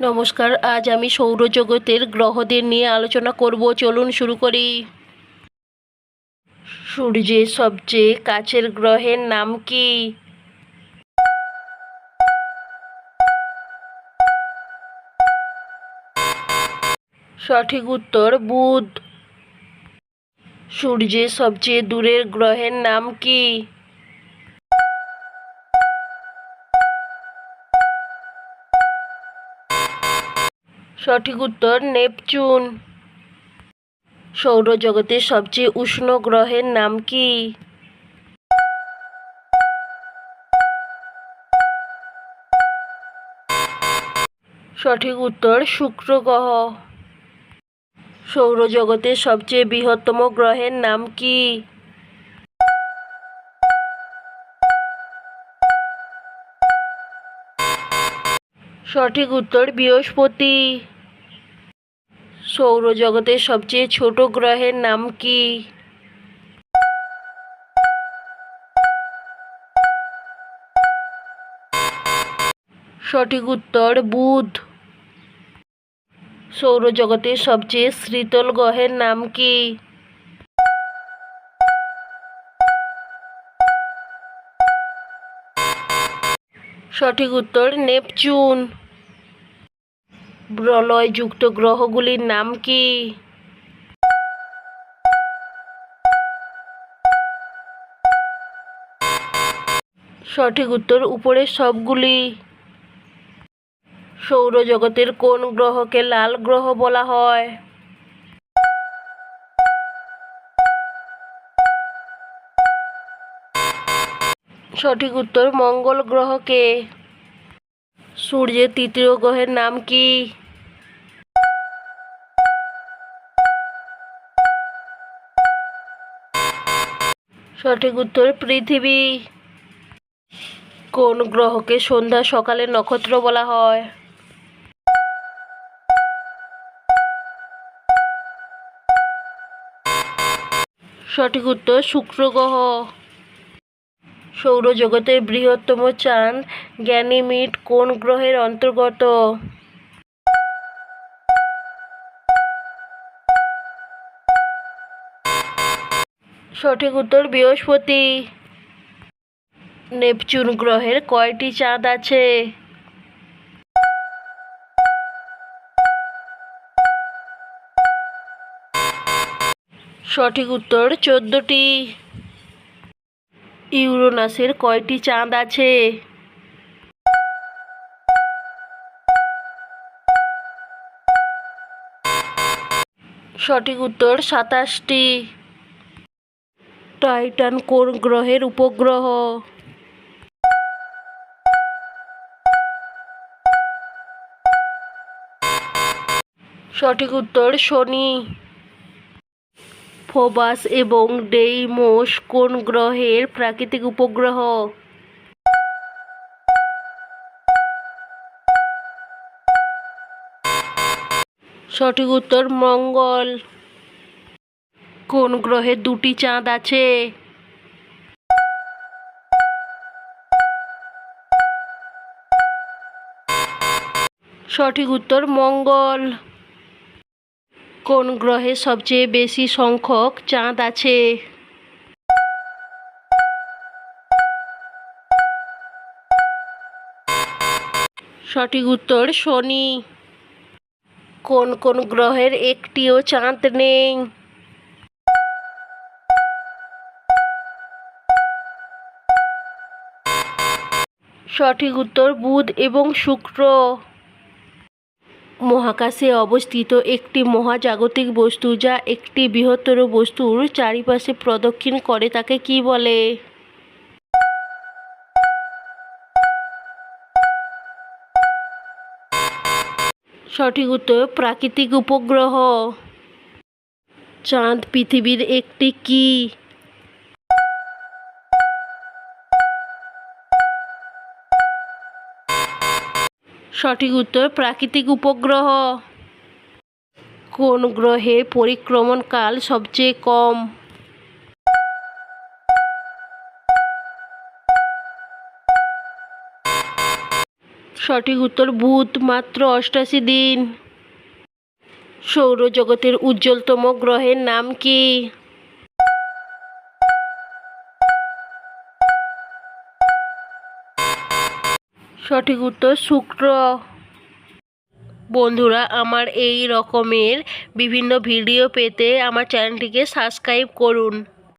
নমস্কার, আজ আমি সৌরজগতের গ্রহদের নিয়ে আলোচনা করব। চলুন শুরু করি। সূর্যের সবচেয়ে কাছের গ্রহের নাম কি? সঠিক উত্তর, বুধ। সূর্যের সবচেয়ে দূরের গ্রহের নাম কি? সঠিক উত্তর, নেপচুন। সৌরজগতের সবচেয়ে উষ্ণ গ্রহের নাম কি? সঠিক উত্তর, শুক্র গ্রহ। সৌরজগতের সবচেয়ে বৃহত্তম গ্রহের নাম কি? সঠিক উত্তর বৃহস্পতি। সৌরজগতের সবচেয়ে ছোট গ্রহের নাম কি? সঠিক উত্তর বুধ। সৌরজগতের সবচেয়ে শীতল গ্রহের নাম কি? সঠিক উত্তর, নেপচুন। প্রলয়যুক্ত গ্রহগুলির নাম কি? সঠিক উত্তর উপরের সবগুলি। সৌরজগতের কোন গ্রহকে লাল গ্রহ বলা হয়? সঠিক উত্তর মঙ্গল গ্রহকে সূর্যের তৃতীয় গ্রহের নাম কি? সঠিক উত্তর পৃথিবী। কোন গ্রহকে সন্ধ্যা সকালে নক্ষত্র বলা হয়? সঠিক উত্তর শুক্র গ্রহ। সৌরজগতের বৃহত্তম চাঁদ গ্যানিমিড কোন গ্রহের অন্তর্গত? সঠিক উত্তর বৃহস্পতি। নেপচুন গ্রহের কয়টি চাঁদ আছে? সঠিক উত্তর চোদ্দটি। ইউরোনাসের কয়টি চাঁদ আছে? সঠিক উত্তর সাতাশটি। টাইটান কোন গ্রহের উপগ্রহ? সঠিক উত্তর শনি। ফোবাস এবং ডেইমোস কোন গ্রহের প্রাকৃতিক উপগ্রহ? সঠিক উত্তর, মঙ্গল। কোন গ্রহে দুটি চাঁদ আছে? সঠিক উত্তর, মঙ্গল। কোন গ্রহে সবচেয়ে বেশি সংখ্যক চাঁদ আছে? সঠিক উত্তর শনি। কোন কোন গ্রহের একটিও চাঁদ নেই? সঠিক উত্তর বুধ এবং শুক্র। মহাকাশে অবস্থিত একটি মহাজাগতিক বস্তু যা একটি বৃহত্তর বস্তুর চারিপাশে প্রদক্ষিণ করে, তাকে কি বলে? সঠিক উত্তর, প্রাকৃতিক উপগ্রহ। চাঁদ পৃথিবীর একটি কি? সঠিক উত্তর, প্রাকৃতিক উপগ্রহ। কোন গ্রহে পরিক্রমণকাল সবচেয়ে কম? সঠিক উত্তর, বুধ, মাত্র অষ্টাশি দিন। সৌরজগতের উজ্জ্বলতম গ্রহের নাম কি? সঠিক উত্তর শুক্র। বন্ধুরা আমার এই রকমের বিভিন্ন ভিডিও পেতে আমার চ্যানেলটিকে সাবস্ক্রাইব করুন।